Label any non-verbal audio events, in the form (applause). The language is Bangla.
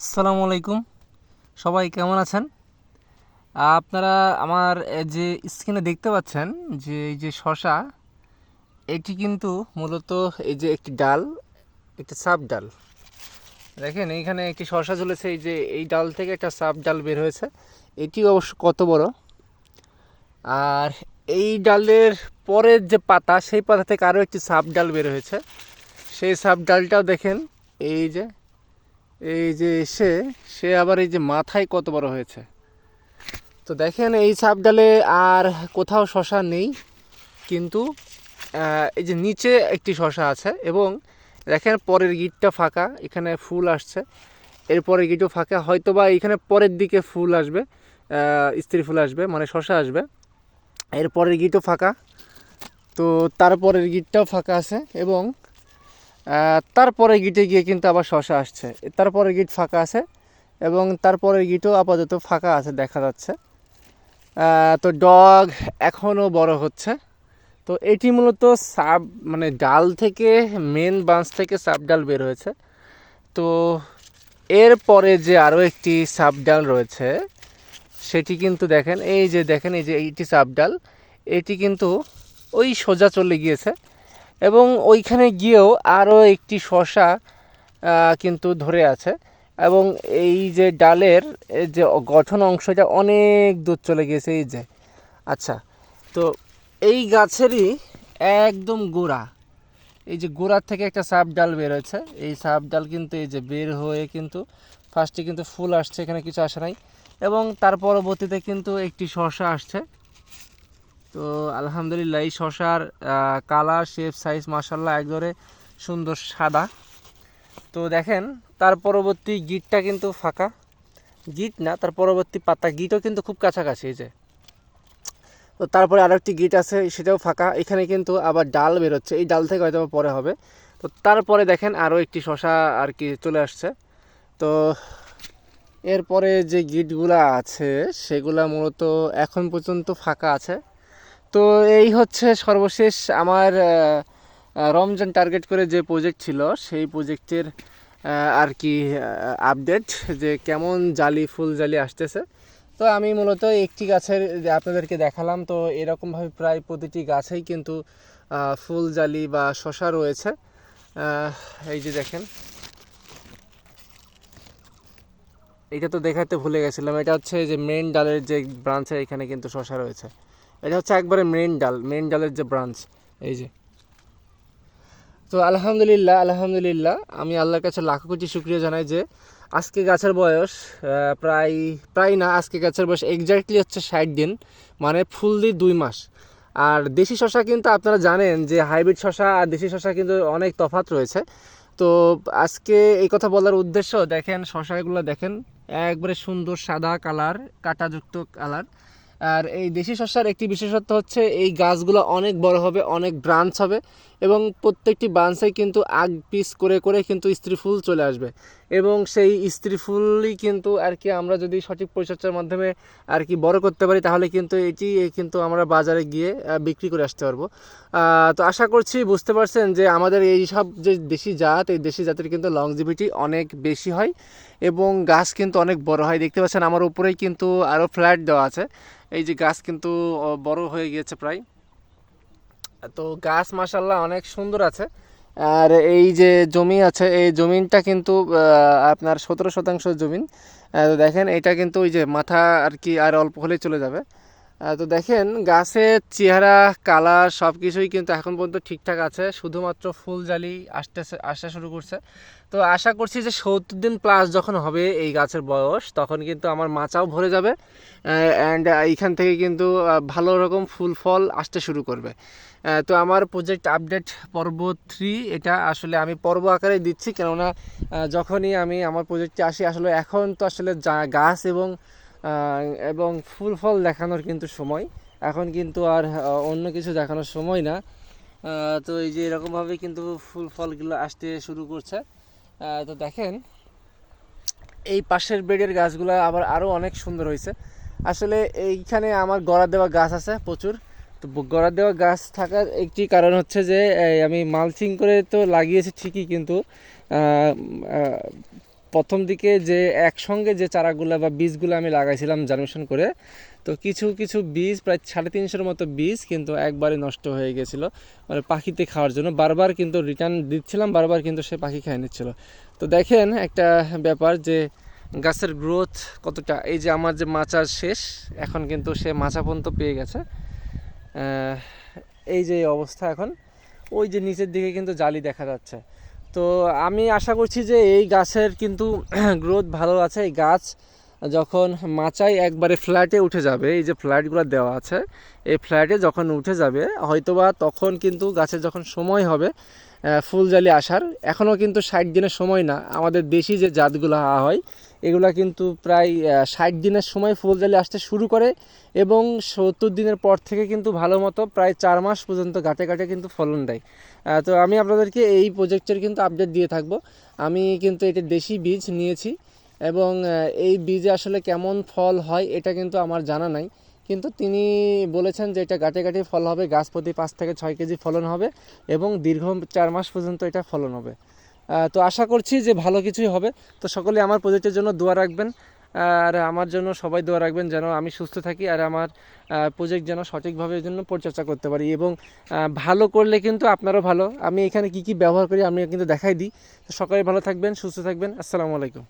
আসসালামু আলাইকুম। সবাই কেমন আছেন? আপনারা আমার যে স্ক্রিনে দেখতে পাচ্ছেন, যে, এই যে শশা এটি কিন্তু মূলত এই যে একটি ডাল, একটি সাব ডাল। দেখেন, এইখানে একটি শশা ঝুলেছে এই যে, এই ডাল থেকে একটা সাব ডাল বের হয়েছে। এটি অবশ্য কত বড়? আর এই ডালের পরের যে পাতা, সেই পাতা থেকে আরও একটি সাব ডাল বের হয়েছে। সেই সাব ডালটাও দেখেন, এই যে এই যে এসে, সে আবার এই যে মাথায় কত বড় হয়েছে। তো দেখেন এই সাপ ডালে আর কোথাও শশা নেই, কিন্তু এই যে নিচে একটি শশা আছে এবং দেখেন পরের গিটটা ফাঁকা, এখানে ফুল আসছে। এরপরের গিটও ফাঁকা হয়তো বা এখানে পরের দিকে ফুল আসবে স্ত্রী ফুল আসবে মানে শশা আসবে। এরপরের গিটও ফাঁকা, তো তারপরের গিটটাও ফাঁকা আছে এবং তারপরে গিটে গিয়ে কিন্তু আবার শশা আসছে। তারপরে গিট ফাঁকা আছে এবং তারপরে গিটও আপাতত ফাঁকা আছে দেখা যাচ্ছে। তো ডগ এখনও বড় হচ্ছে। তো এটি মূলত সাব মানে ডাল থেকে মেন বাঁশ থেকে সাব ডাল বের হয়েছে। তো এরপরে যে আরও একটি সাব ডাল রয়েছে, সেটি কিন্তু দেখেন, এই যে দেখেন, এই যে এইটি সাব ডাল, এটি কিন্তু ওই সোজা চলে গিয়েছে। এবং ওইখানে গিয়েও আরও একটি শশা কিন্তু ধরে আছে। এবং এই যে ডালের যে গঠন অংশটা অনেক দূর চলে গিয়েছে, এই যে। আচ্ছা তো এই গাছেরই একদম গোড়া। এই যে গোড়ার থেকে একটা সাপ ডাল বের হয়েছে। এই সাপ ডাল কিন্তু এই যে বের হয়ে কিন্তু ফার্স্টে কিন্তু ফুল আসছে, এখানে কিছু আসে নাই। এবং তার পরবর্তীতে কিন্তু একটি শশা আসছে। তো আলহামদুলিল্লাহ, এই শশার কালার শেপ সাইজ মাসাল্লাহ একবারে সুন্দর সাদা। তো দেখেন, তার পরবর্তী গিটটা কিন্তু ফাঁকা। গিট না, তার পরবর্তী পাতা গিটও কিন্তু খুব কাছাকাছি, এই যে। তো তারপরে আরও একটি গিট আছে, সেটাও ফাঁকা। এখানে কিন্তু আবার ডাল বেরোচ্ছে, এই ডাল থেকে হয়তো পরে হবে। তো তারপরে দেখেন আরও একটি শশা আর কি চলে আসছে। তো এরপরে যে গিটগুলো আছে, সেগুলো মূলত এখন পর্যন্ত ফাঁকা আছে। তো এই হচ্ছে সর্বশেষ আমার রমজান টার্গেট করে যে প্রজেক্ট ছিল, সেই প্রজেক্টের আর কি আপডেট যে কেমন জালি, ফুল জালি আসতেছে। তো আমি মূলত একটি গাছের আপনাদেরকে দেখালাম, তো এরকমভাবে প্রায় প্রতিটি গাছেই কিন্তু ফুল জালি বা শশা রয়েছে। এই যে দেখেন। এটা তো দেখাতে ভুলে গেছিলাম, এটা হচ্ছে যে মেন ডালের যে ব্রাঞ্চে এখানে কিন্তু শশা রয়েছে। এটা হচ্ছে একবারে মেন ডাল মেন ডালের যে ব্রাঞ্চ এই যে। তো আলহামদুলিল্লাহ আলহামদুলিল্লাহ, আমি আল্লাহর কাছে লাখো কোটি শুক্রিয়া জানাই যে আজকে গাছের বয়স প্রায় প্রায় না, আজকে গাছের বয়স এক্স্যাক্টলি হচ্ছে ষাট দিন মানে ফুল দিয়ে দুই মাস। আর দেশি শশা কিন্তু আপনারা জানেন যে হাইব্রিড শশা আর দেশি শশা কিন্তু অনেক তফাৎ রয়েছে। তো আজকে এই কথা বলার উদ্দেশ্য, দেখেন শশাগুলো দেখেন, একবারে সুন্দর সাদা কালার, কাঁটাযুক্ত কালার। আর এই দেশি শসার একটি বিশেষত্ব হচ্ছে এই গাছগুলো অনেক বড় হবে, অনেক ব্রাঞ্চ হবে। এবং প্রত্যেকটি ব্রাঞ্চে কিন্তু আগ পিস করে করে কিন্তু স্ত্রী ফুল চলে আসবে। এবং সেই স্ত্রী ফুলই কিন্তু আর কি আমরা যদি সঠিক পরিচর্যার মাধ্যমে আর কি বড় করতে পারি, তাহলে কিন্তু এটি কিন্তু আমরা বাজারে গিয়ে বিক্রি করে আসতে পারব। তো আশা করছি বুঝতে পারছেন যে আমাদের এই সব যে দেশি জাত, এই দেশি জাতের কিন্তু লংজিভিটি অনেক বেশি হয় এবং গাছ কিন্তু অনেক বড় হয়। দেখতে পাচ্ছেন আমার উপরেই কিন্তু আরও ফ্ল্যাট দেওয়া আছে। এই যে গাছ কিন্তু বড় হয়ে গিয়েছে প্রায়। তো গাছ মাসাল্লাহ অনেক সুন্দর আছে। আর এই যে জমি আছে, এই জমিনটা কিন্তু আপনার সতেরো শতাংশ জমিন। দেখেন, এটা কিন্তু ওই যে মাথা আর কি আর অল্প হলে চলে যাবে। তো দেখেন, গাছের চেহারা, কালার সব কিছুই কিন্তু এখন পর্যন্ত ঠিকঠাক আছে। শুধুমাত্র ফুল জালি আসতেছে, আসা শুরু করছে। তো আশা করছি যে সত্তর দিন প্লাস যখন হবে এই গাছের বয়স, তখন কিন্তু আমার মাচাও ভরে যাবে অ্যান্ড এইখান থেকে কিন্তু ভালো রকম ফুল ফল আসতে শুরু করবে। তো আমার প্রজেক্ট আপডেট পর্ব থ্রি এটা আসলে আমি পর্ব আকারে দিচ্ছি, কেননা যখনই আমি আমার প্রজেক্টে আসি, আসলে এখন তো আসলে গাছ এবং এবং ফুল ফল দেখানোর কিন্তু সময়। এখন কিন্তু আর অন্য কিছু দেখানোর সময় না। তো এই যে এরকমভাবে কিন্তু ফুল ফলগুলো আসতে শুরু করছে। তো দেখেন, এই পাশের বেডের গাছগুলো আবার আরও অনেক সুন্দর হয়েছে। আসলে এইখানে আমার গড়া দেওয়া গাছ আছে প্রচুর। তো গড়া দেওয়া গাছ থাকার একটি কারণ হচ্ছে যে আমি মালচিং করে তো লাগিয়েছি ঠিকই কিন্তু প্রথম দিকে যে একসঙ্গে যে চারাগুলো বা বীজগুলো আমি লাগাইছিলাম জার্মিশন করে, তো কিছু কিছু বীজ, প্রায় সাড়ে তিনশোর মতো বীজ কিন্তু একবারে নষ্ট হয়ে গেছিল। মানে পাখিতে খাওয়ার জন্য। বারবার কিন্তু রিটার্ন দিচ্ছিলাম, বারবার কিন্তু সে পাখি খেয়ে নিচ্ছিল। তো দেখেন একটা ব্যাপার যে গাছের গ্রোথ কতটা। এই যে আমার যে মাচার শেষ, এখন কিন্তু সে মাচা পর্যন্ত পেয়ে গেছে। এই যে অবস্থা এখন। ওই যে নিচের দিকে কিন্তু জালি দেখা যাচ্ছে। তো আমি আশা করছি যে এই গাছের কিন্তু (clears throat) গ্রোথ ভালো আছে। এই গাছ যখন মাচায় একবারে ফ্ল্যাটে উঠে যাবে, এই যে ফ্ল্যাটগুলো দেওয়া আছে, এই ফ্ল্যাটে যখন উঠে যাবে, হয়তোবা তখন কিন্তু গাছের যখন সময় হবে ফুলজালি আসার। এখনও কিন্তু ষাট দিনের সময় না। আমাদের দেশি যে জাতগুলো হয়, এগুলা কিন্তু প্রায় ষাট দিনের সময় ফুলজালি আসতে শুরু করে এবং সত্তর দিনের পর থেকে কিন্তু ভালো মতো প্রায় চার মাস পর্যন্ত গাটে গাটে কিন্তু ফলন দেয়। তো আমি আপনাদেরকে এই প্রজেক্টের কিন্তু আপডেট দিয়ে থাকব। আমি কিন্তু এটা দেশি বীজ নিয়েছি এবং এই বীজে আসলে কেমন ফল হয়, এটা কিন্তু আমার জানা নাই। কিন্তু তিনি বলেছেন যে এটা গাটে গাটে ফল হবে, গাছ প্রতি পাঁচ থেকে ছয় কেজি ফলন হবে এবং দীর্ঘ চার মাস পর্যন্ত এটা ফলন হবে। তো আশা করছি যে ভালো কিছুই হবে। তো সকলে আমার প্রজেক্টের জন্য দোয়া রাখবেন আর আমার জন্য সবাই দোয়া রাখবেন যেন আমি সুস্থ থাকি আর আমার প্রজেক্ট যেন সঠিকভাবে জন্য পরিচর্যা করতে পারি এবং ভালো করলে কিন্তু আপনারও ভালো। আমি এখানে কি কি ব্যবহার করি আমি কিন্তু দেখাই দিই। তো সকলে ভালো থাকবেন, সুস্থ থাকবেন। আসসালামু আলাইকুম।